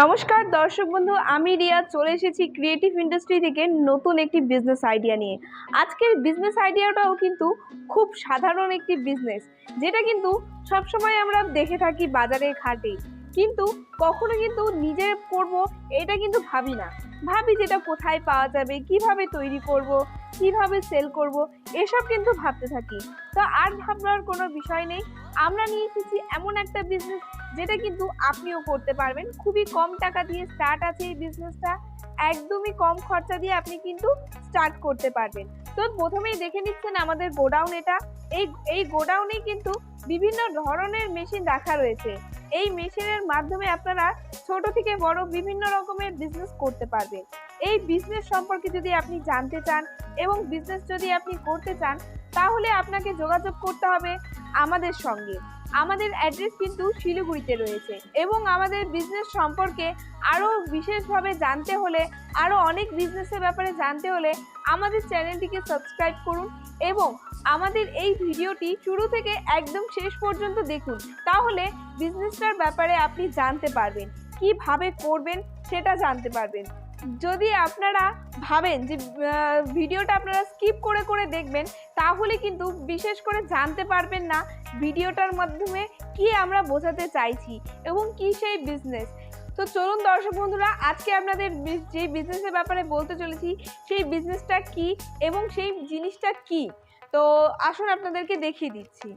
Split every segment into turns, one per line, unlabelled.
নমস্কার, দর্শক বন্ধু, আমি রিয়া, চলে এসেছি ক্রিয়েটিভ ইন্ডাস্ট্রি থেকে নতুন একটি বিজনেস আইডিয়া নিয়ে। আজকের বিজনেস আইডিয়াটাও কিন্তু খুব সাধারণ একটি বিজনেস যেটা কিন্তু সবসময় আমরা দেখে থাকি বাজারে ঘাটে কিন্তু কখনো কিন্তু নিজে করব এটা কিন্তু ভাবি না। ভাবি যেটা কোথায় পাওয়া যাবে, কীভাবে তৈরি করব, কীভাবে সেল করব, এসব কিন্তু ভাবতে থাকি। তো আর ভাবনার কোনো বিষয় নেই। আমরা নিয়ে এসেছি এমন একটা বিজনেস যেটা কিন্তু আপনিও করতে পারবেন। খুবই কম টাকা দিয়ে স্টার্ট আছে এই বিজনেসটা একদমই কম খরচা দিয়ে আপনি কিন্তু স্টার্ট করতে পারবেন। তো প্রথমেই দেখে নিচ্ছেন আমাদের গোডাউন এটা। এই এই গোডাউনে কিন্তু বিভিন্ন ধরনের মেশিন রাখা রয়েছে। এই মেশিনের মাধ্যমে আপনারা ছোট থেকে বড় বিভিন্ন রকমের বিজনেস করতে পারবেন। এই বিজনেস সম্পর্কে যদি আপনি জানতে চান এবং বিজনেস যদি আপনি করতে চান তাহলে আপনাকে যোগাযোগ করতে হবে আমাদের সঙ্গে। আমাদের অ্যাড্রেস কিন্তু শিলিগুড়িতে রয়েছে এবং আমাদের বিজনেস সম্পর্কে আরও বিশেষভাবে জানতে হলে, আরও অনেক বিজনেসের ব্যাপারে জানতে হলে আমাদের চ্যানেলটিকে সাবস্ক্রাইব করুন এবং আমাদের এই ভিডিওটি শুরু থেকে একদম শেষ পর্যন্ত দেখুন। তাহলে বিজনেসটার ব্যাপারে আপনি জানতে পারবেন, কীভাবে করবেন সেটা জানতে পারবেন। যদি আপনারা ভাবেন যে ভিডিওটা আপনারা স্কিপ করে করে দেখবেন, তাহলে কিন্তু বিশেষ করে জানতে পারবেন না ভিডিওটার মাধ্যমে কি আমরা বোঝাতে চাইছি এবং কি সেই বিজনেস তো চলুন দর্শক বন্ধুরা, আজকে আপনাদের যে বিজনেসের ব্যাপারে বলতে চলেছি, সেই বিজনেসটা কি এবং সেই জিনিসটা কি? তো আসুন আপনাদেরকে দেখিয়ে দিচ্ছি।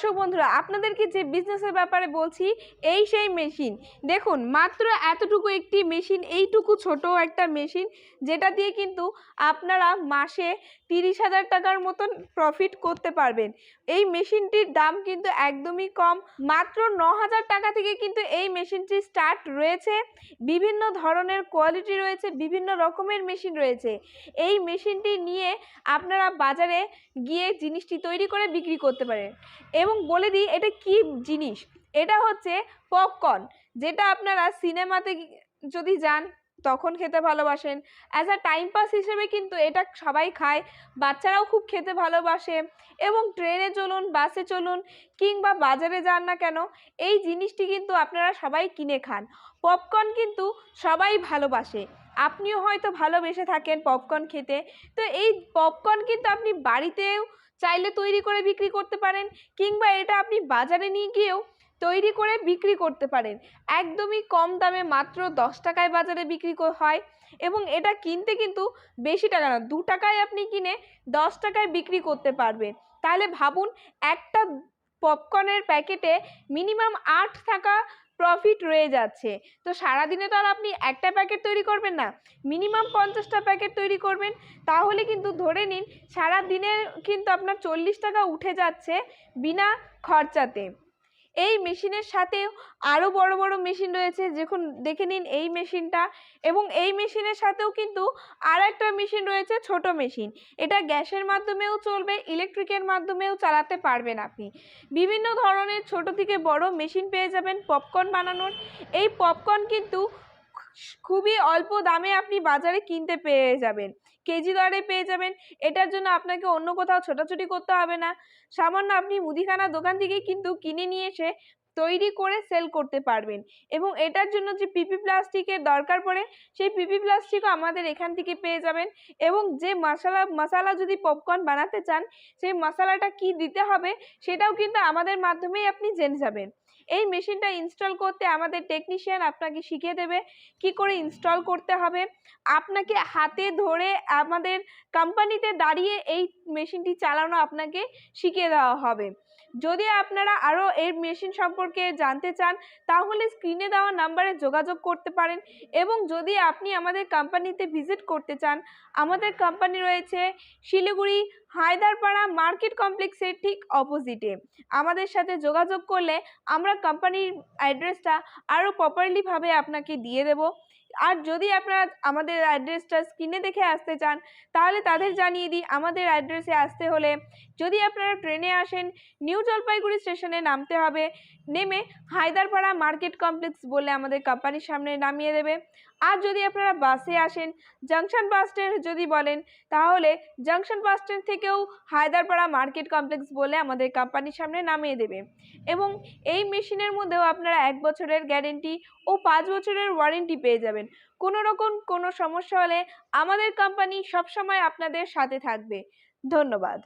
দর্শক বন্ধুরা, আপনাদেরকে যে বিজনেসের ব্যাপারে বলছি, এই সেই মেশিন দেখুন, মাত্র এতটুকু একটি মেশিন এইটুকু ছোট একটা মেশিন যেটা দিয়ে কিন্তু আপনারা মাসে তিরিশ হাজার টাকার মতন প্রফিট করতে পারবেন। এই মেশিনটির দাম কিন্তু একদমই কম। মাত্র ন হাজার টাকা থেকে কিন্তু এই মেশিনটি স্টার্ট রয়েছে। বিভিন্ন ধরনের কোয়ালিটি রয়েছে, বিভিন্ন রকমের মেশিন রয়েছে। এই মেশিনটি নিয়ে আপনারা বাজারে গিয়ে জিনিসটি তৈরি করে বিক্রি করতে পারেন। এবং বলে দিই, এটা কি জিনিস? এটা হচ্ছে পপকর্ন যেটা আপনারা সিনেমাতে যদি যান, তখন খেতে ভালোবাসেন। অ্যাজ আ টাইম পাস হিসেবে কিন্তু এটা সবাই খায়, বাচ্চারাও খুব খেতে ভালোবাসে। এবং ট্রেনে চলুন বাসে চলুন, কিংবা বাজারে যান না কেন, এই জিনিসটি কিন্তু আপনারা সবাই কিনে খান। পপকর্ন কিন্তু সবাই ভালোবাসে। আপনিও হয়তো ভালোবেসে থাকেন পপকর্ন খেতে। তো এই পপকর্ন কিন্তু আপনি বাড়িতেও চাইলে তৈরি করে বিক্রি করতে পারেন কিংবা এটা আপনি বাজারে নিয়ে গিয়েও তৈরি করে বিক্রি করতে পারেন। একদমই কম দামে মাত্র দশ টাকায় বাজারে বিক্রি হয় এবং এটা কিনতে কিন্তু বেশি টাকা না, দু টাকায় আপনি কিনে দশ টাকায় বিক্রি করতে পারবেন। তাহলে ভাবুন একটা পপকর্নের প্যাকেটে মিনিমাম আট টাকা প্রফিট রয়ে যাচ্ছে। তো সারাদিনে তো আর আপনি একটা প্যাকেট তৈরি করবেন না মিনিমাম পঞ্চাশটা প্যাকেট তৈরি করবেন। তাহলে কিন্তু ধরে নিন সারা দিনের কিন্তু আপনার চল্লিশ টাকা উঠে যাচ্ছে বিনা খরচাতে। এই মেশিনের সাথেও আরও বড় বড় মেশিন রয়েছে। যখন দেখে নিন এই মেশিনটা এবং এই মেশিনের সাথেও কিন্তু আর একটা মেশিন রয়েছে, ছোট মেশিন এটা গ্যাসের মাধ্যমেও চলবে ইলেকট্রিকের মাধ্যমেও চালাতে পারবেন আপনি। বিভিন্ন ধরনের ছোট থেকে বড় মেশিন পেয়ে যাবেন পপকর্ন বানানোর। এই পপকর্ন কিন্তু খুবই অল্প দামে আপনি বাজারে কিনতে পেয়ে যাবেন। কেজি দরে পেয়ে যাবেন। এটার জন্য আপনাকে অন্য কোথাও ছোটাছুটি করতে হবে না। সামান্য আপনি মুদিখানা দোকান থেকে কিন্তু কিনে নিয়ে এসে তৈরি করে সেল করতে পারবেন। এবং এটার জন্য যে পিপি প্লাস্টিকের দরকার পড়ে, সেই পিপি প্লাস্টিকও আমাদের এখান থেকে পেয়ে যাবেন। এবং যে মশলা মশলা যদি পপকর্ন বানাতে চান, সেই মশলাটা কি দিতে হবে, সেটাও কিন্তু আমাদের মাধ্যমেই আপনি জেনে যাবেন। এই মেশিনটা ইনস্টল করতে আমাদের টেকনিশিয়ান আপনাকে শিখিয়ে দেবে কি করে ইনস্টল করতে হবে। আপনাকে হাতে ধরে আমাদের কোম্পানিতে দাঁড়িয়ে এই মেশিনটি চালানো আপনাকে শিখিয়ে দেওয়া হবে। যদি আপনারা আরও এই মেশিন সম্পর্কে জানতে চান, তাহলে স্ক্রিনে দেওয়া নাম্বারে যোগাযোগ করতে পারেন এবং যদি আপনি আমাদের কোম্পানিতে ভিজিট করতে চান, আমাদের কোম্পানি রয়েছে শিলিগুড়ি, হায়দারপাড়া মার্কেট কমপ্লেক্সের ঠিক অপোজিটে আমাদের সাথে যোগাযোগ করলে আমরা কোম্পানির অ্যাড্রেসটা আরও প্রপারলিভাবে আপনাকে দিয়ে দেব। আর যদি আপনারা আমাদের অ্যাড্রেসটা স্ক্রিনে দেখে আসতে চান, তাহলে তাদের জানিয়ে দিই, আমাদের অ্যাড্রেসে আসতে হলে যদি আপনারা ট্রেনে আসেন নিউ জলপাইগুড়ি স্টেশনে নামতে হবে। নেমে হায়দারপাড়া মার্কেট কমপ্লেক্স বলে আমাদের কোম্পানির সামনে নামিয়ে দেবে। আর যদি আপনারা বাসে আসেন জাংশন বাস স্ট্যান্ড যদি বলেন, তাহলে জাংশন বাস স্ট্যান্ড থেকেও হায়দারপাড়া মার্কেট কমপ্লেক্স বলে আমাদের কোম্পানির সামনে নামিয়ে দেবে। এবং এই মেশিনের মধ্যেও আপনারা এক বছরের গ্যারেন্টি ও পাঁচ বছরের ওয়ারেন্টি পেয়ে যাবেন। পারবেন। কোনো রকম কোনো সমস্যা হলে আমাদের কোম্পানি সবসময় আপনাদের সাথে থাকবে। ধন্যবাদ।